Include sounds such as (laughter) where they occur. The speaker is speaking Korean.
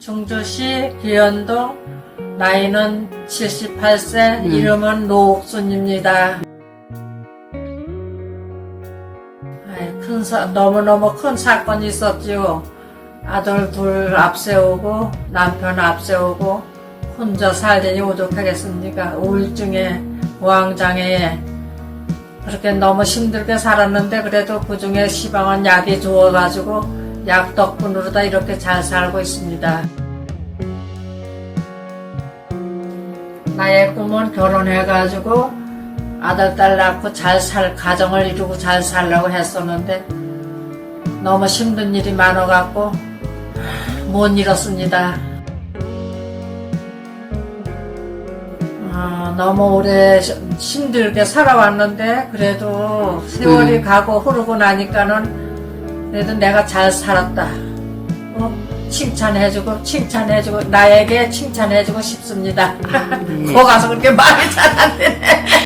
충주시 기현동 나이는 78세 이름은 노옥순입니다. 큰 사, 너무너무 큰 사건이 있었지요. 아들 둘 앞세우고 남편 앞세우고 혼자 살더니 오죽하겠습니까? 우울증에 우왕장애에 그렇게 너무 힘들게 살았는데 그래도 그 중에 시방은 약이 좋아가지고 약 덕분으로 다 이렇게 잘 살고 있습니다. 나의 꿈은 결혼해가지고 아들, 딸 낳고 잘 살, 가정을 이루고 잘 살려고 했었는데 너무 힘든 일이 많아갖고 못 이뤘습니다. 아, 너무 오래 시- 힘들게 살아왔는데 그래도 세월이 가고 흐르고 나니까는 그래도 내가 잘 살았다. 어? 칭찬해주고 칭찬해주고 나에게 칭찬해주고 싶습니다. (laughs) 거 가서 그렇게 말이 잘 안 되네.